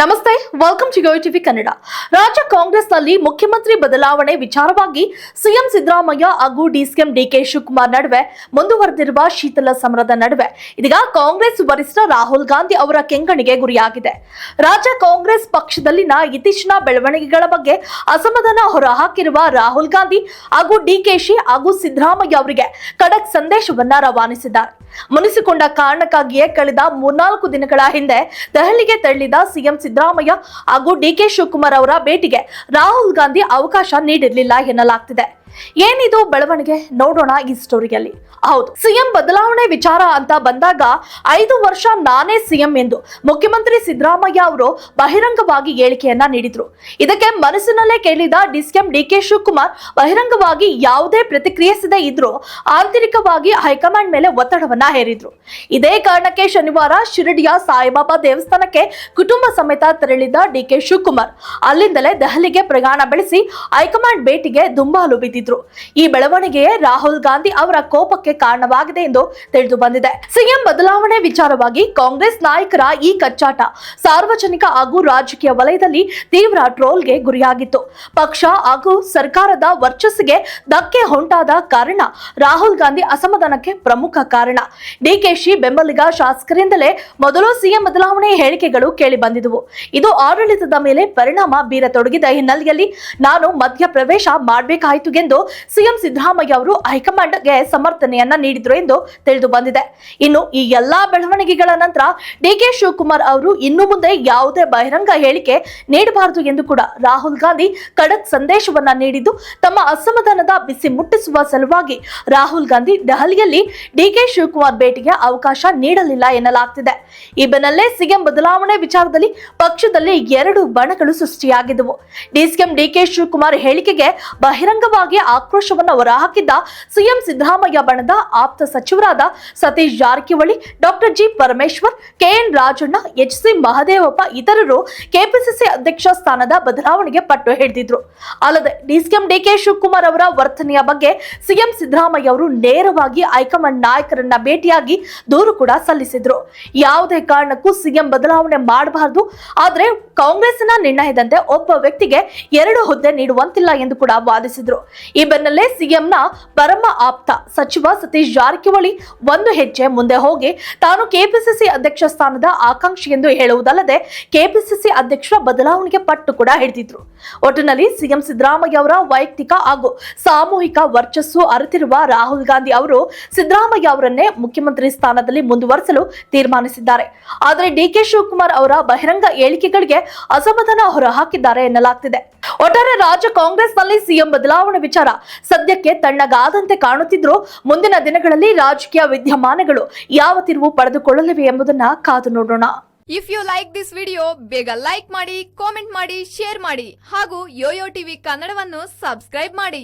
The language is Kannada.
ನಮಸ್ತೆ ವೆಲ್ಕಮ್ ಟು ಟಿವಿ ಕನ್ನಡ ರಾಜ್ಯ ಕಾಂಗ್ರೆಸ್ನಲ್ಲಿ ಮುಖ್ಯಮಂತ್ರಿ ಬದಲಾವಣೆ ವಿಚಾರವಾಗಿ ಸಿಎಂ ಸಿದ್ದರಾಮಯ್ಯ ಹಾಗೂ ಡಿಸಿಎಂ ಡಿಕೆ ಶಿವಕುಮಾರ್ ನಡುವೆ ಮುಂದುವರೆದಿರುವ ಶೀತಲ ಸಮರದ ನಡುವೆ. ಇದೀಗ ಕಾಂಗ್ರೆಸ್ ವರಿಷ್ಠ ರಾಹುಲ್ ಗಾಂಧಿ ಅವರ ಕೆಂಗಣಿಗೆ ಗುರಿಯಾಗಿದೆ. ರಾಜ್ಯ ಕಾಂಗ್ರೆಸ್ ಪಕ್ಷದಲ್ಲಿನ ಇತ್ತೀಚಿನ ಬೆಳವಣಿಗೆಗಳ ಬಗ್ಗೆ ಅಸಮಾಧಾನ ಹೊರಹಾಕಿರುವ ರಾಹುಲ್ ಗಾಂಧಿ ಹಾಗೂ ಡಿಕೆಶಿ ಹಾಗೂ ಸಿದ್ದರಾಮಯ್ಯ ಅವರಿಗೆ ಖಡಕ್ ಸಂದೇಶವನ್ನ ರವಾನಿಸಿದ್ದಾರೆ. ಮುನಿಸಿಕೊಂಡ ಕಾರಣಕ್ಕಾಗಿಯೇ ಕಳೆದ ಮೂರ್ನಾಲ್ಕು ದಿನಗಳ ಹಿಂದೆ ದೆಹಲಿಗೆ ತೆರಳಿದ ಸಿಎಂ ಸಿದ್ದರಾಮಯ್ಯ ಹಾಗೂ ಡಿಕೆ ಶಿವಕುಮಾರ್ ಅವರ ಭೇಟಿಗೆ ರಾಹುಲ್ ಗಾಂಧಿ ಅವಕಾಶ ನೀಡಿರಲಿಲ್ಲ ಎನ್ನಲಾಗ್ತಿದೆ. ಏನಿದು ಬೆಳವಣಿಗೆ? ನೋಡೋಣ ಈ ಸ್ಟೋರಿಯಲ್ಲಿ ಹೌದು, ಸಿಎಂ ಬದಲಾವಣೆ ವಿಚಾರ ಅಂತ ಬಂದಾಗ ಐದು ವರ್ಷ ನಾನೇ ಸಿಎಂ ಎಂದು ಮುಖ್ಯಮಂತ್ರಿ ಸಿದ್ದರಾಮಯ್ಯ ಅವರು ಬಹಿರಂಗವಾಗಿ ಹೇಳಿಕೆಯನ್ನ ನೀಡಿದ್ರು. ಇದಕ್ಕೆ ಮನಸ್ಸಿನಲ್ಲೇ ಕೇಳಿದ ಡಿಸಿಎಂ ಡಿಕೆ ಶಿವಕುಮಾರ್ ಬಹಿರಂಗವಾಗಿ ಯಾವುದೇ ಪ್ರತಿಕ್ರಿಯಿಸದೆ ಇದ್ರೂ ಆಂತರಿಕವಾಗಿ ಹೈಕಮಾಂಡ್ ಮೇಲೆ ಒತ್ತಡವನ್ನ ಹೇರಿದ್ರು. ಇದೇ ಕಾರಣಕ್ಕೆ ಶನಿವಾರ ಶಿರಡಿಯ ಸಾಯಿಬಾಬಾ ದೇವಸ್ಥಾನಕ್ಕೆ ಕುಟುಂಬ ಸಮೇತ ತೆರಳಿದ ಡಿಕೆ ಶಿವಕುಮಾರ್, ಅಲ್ಲಿಂದಲೇ ದೆಹಲಿಗೆ ಪ್ರಯಾಣ ಬೆಳೆಸಿ ಹೈಕಮಾಂಡ್ ಭೇಟಿಗೆ ದುಂಬಾಲು ಬಿದ್ದಿದ್ರು ಈ ಬೆಳವಣಿಗೆ ರಾಹುಲ್ ಗಾಂಧಿ ಅವರ ಕೋಪಕ್ಕೆ ಕಾರಣವಾಗಿದೆ ಎಂದು ತಿಳಿದು ಬಂದಿದೆ. ಸಿಎಂ ಬದಲಾವಣೆ ವಿಚಾರವಾಗಿ ಕಾಂಗ್ರೆಸ್ ನಾಯಕರ ಈ ಕಚ್ಚಾಟ ಸಾರ್ವಜನಿಕ ಹಾಗೂ ರಾಜಕೀಯ ವಲಯದಲ್ಲಿ ತೀವ್ರ ಟ್ರೋಲ್ಗೆ ಗುರಿಯಾಗಿತ್ತು. ಪಕ್ಷ ಹಾಗೂ ಸರ್ಕಾರದ ವರ್ಚಸ್ಸಿಗೆ ಧಕ್ಕೆ ಹೊಂಟಾದ ಕಾರಣ ರಾಹುಲ್ ಗಾಂಧಿ ಅಸಮಾಧಾನಕ್ಕೆ ಪ್ರಮುಖ ಕಾರಣ. ಡಿಕೆಶಿ ಬೆಂಬಲಿಗ ಶಾಸಕರಿಂದಲೇ ಮೊದಲು ಸಿಎಂ ಬದಲಾವಣೆ ಹೇಳಿಕೆಗಳು ಕೇಳಿ ಬಂದಿದ್ದವು ಇದು ಆಡಳಿತದ ಮೇಲೆ ಪರಿಣಾಮ ಬೀರತೊಡಗಿದ ಹಿನ್ನೆಲೆಯಲ್ಲಿ ನಾನು ಮಧ್ಯಪ್ರವೇಶ ಮಾಡಬೇಕಾಯಿತು ಎಂದು ಸಿಎಂ ಸಿದ್ದರಾಮಯ್ಯ ಅವರು ಹೈಕಮಾಂಡ್ಗೆ ಸಮರ್ಥನೆಯನ್ನ ನೀಡಿದ್ರು ಎಂದು ತಿಳಿದು ಬಂದಿದೆ. ಇನ್ನು ಈ ಎಲ್ಲಾ ಬೆಳವಣಿಗೆಗಳ ನಂತರ ಡಿಕೆ ಶಿವಕುಮಾರ್ ಅವರು ಇನ್ನು ಮುಂದೆ ಯಾವುದೇ ಬಹಿರಂಗ ಹೇಳಿಕೆ ನೀಡಬಾರದು ಎಂದು ಕೂಡ ರಾಹುಲ್ ಗಾಂಧಿ ಖಡಕ್ ಸಂದೇಶವನ್ನ ನೀಡಿದ್ದು, ತಮ್ಮ ಅಸಮಾಧಾನದ ಬಿಸಿ ಮುಟ್ಟಿಸುವ ಸಲುವಾಗಿ ರಾಹುಲ್ ಗಾಂಧಿ ದೆಹಲಿಯಲ್ಲಿ ಡಿಕೆ ಶಿವಕುಮಾರ್ ಭೇಟಿಗೆ ಅವಕಾಶ ನೀಡಲಿಲ್ಲ ಎನ್ನಲಾಗ್ತಿದೆ. ಈ ಬೆನ್ನಲ್ಲೇ ಸಿಎಂ ಬದಲಾವಣೆ ವಿಚಾರದಲ್ಲಿ ಪಕ್ಷದಲ್ಲಿ ಎರಡು ಬಣಗಳು ಸೃಷ್ಟಿಯಾಗಿದ್ದವು. ಡಿಸಿಎಂ ಡಿಕೆ ಶಿವಕುಮಾರ್ ಹೇಳಿಕೆಗೆ ಬಹಿರಂಗವಾಗಿ ಆಕ್ರೋಶವನ್ನು ಹೊರಹಾಕಿದ್ದ ಸಿಎಂ ಸಿದ್ದರಾಮಯ್ಯ ಬಣದ ಆಪ್ತ ಸಚಿವರಾದ Satish Jarkiholi, doctor G Parameshwar, KN Rajanna, H C Mahadevappa ಇತರರು ಕೆಪಿಸಿಸಿ ಅಧ್ಯಕ್ಷ ಸ್ಥಾನದ ಬದಲಾವಣೆಗೆ ಪಟ್ಟು ಹಿಡಿದಿದ್ರು. ಅಲ್ಲದೆ ಡಿಸಿಎಂ ಡಿಕೆ ಶಿವಕುಮಾರ್ ಅವರ ವರ್ತನೆಯ ಬಗ್ಗೆ ಸಿಎಂ ಸಿದ್ದರಾಮಯ್ಯ ಅವರು ನೇರವಾಗಿ ಹೈಕಮಾಂಡ್ ನಾಯಕರನ್ನ ಭೇಟಿಯಾಗಿ ದೂರು ಕೂಡ ಸಲ್ಲಿಸಿದ್ರು. ಯಾವುದೇ ಕಾರಣಕ್ಕೂ ಸಿಎಂ ಬದಲಾವಣೆ ಮಾಡಬಾರದು. ಆದ್ರೆ ಕಾಂಗ್ರೆಸ್ನ ನಿರ್ಣಯದಂತೆ ಒಬ್ಬ ವ್ಯಕ್ತಿಗೆ ಎರಡು ಹುದ್ದೆ ನೀಡುವಂತಿಲ್ಲ ಎಂದು ಕೂಡ ವಾದಿಸಿದ್ರು. ಈ ಬೆನ್ನಲ್ಲೇ ಸಿಎಂನ ಪರಮ ಆಪ್ತ ಸಚಿವ ಸತೀಶ್ ಜಾರಕಿಹೊಳಿ ಒಂದು ಹೆಜ್ಜೆ ಮುಂದೆ ಹೋಗಿ ತಾನು ಕೆಪಿಸಿಸಿ ಅಧ್ಯಕ್ಷ ಸ್ಥಾನದ ಆಕಾಂಕ್ಷಿ ಎಂದು ಹೇಳುವುದಲ್ಲದೆ ಕೆಪಿಸಿಸಿ ಅಧ್ಯಕ್ಷರ ಬದಲಾವಣೆಗೆ ಪಟ್ಟು ಕೂಡ ಹಿಡಿದಿದ್ರು. ಒಟ್ಟಿನಲ್ಲಿ ಸಿಎಂ ಸಿದ್ದರಾಮಯ್ಯ ಅವರ ವೈಯಕ್ತಿಕ ಹಾಗೂ ಸಾಮೂಹಿಕ ವರ್ಚಸ್ಸು ಅರಿತಿರುವ ರಾಹುಲ್ ಗಾಂಧಿ ಅವರು ಸಿದ್ದರಾಮಯ್ಯ ಅವರನ್ನೇ ಮುಖ್ಯಮಂತ್ರಿ ಸ್ಥಾನದಲ್ಲಿ ಮುಂದುವರಿಸಲು ತೀರ್ಮಾನಿಸಿದ್ದಾರೆ. ಆದರೆ ಡಿಕೆ ಶಿವಕುಮಾರ್ ಅವರ ಬಹಿರಂಗ ಹೇಳಿಕೆಗಳಿಗೆ ಅಸಮಾಧಾನ ಹೊರಹಾಕಿದ್ದಾರೆ ಎನ್ನಲಾಗ್ತಿದೆ. ಒಟ್ಟಾರೆ ರಾಜ್ಯ ಕಾಂಗ್ರೆಸ್ನಲ್ಲಿ ಸಿಎಂ ಬದಲಾವಣೆ ವಿಚಾರ. ಸದ್ಯಕ್ಕೆ ತಣ್ಣಗಾದಂತೆ ಕಾಣುತ್ತಿದ್ರು ಮುಂದಿನ ದಿನಗಳಲ್ಲಿ ರಾಜಕೀಯ ವಿದ್ಯಮಾನಗಳು ಯಾವ ತಿರುವು ಪಡೆದುಕೊಳ್ಳಲಿವೆ ಎಂಬುದನ್ನ ಕಾದು ನೋಡೋಣ. If you like this video ಬೇಗ ಲೈಕ್ ಮಾಡಿ ಕಾಮೆಂಟ್ ಮಾಡಿ ಶೇರ್ ಮಾಡಿ ಹಾಗೂ ಯೋಯೋ ಟಿವಿ ಕನ್ನಡವನ್ನು ಸಬ್ಸ್ಕ್ರೈಬ್ ಮಾಡಿ.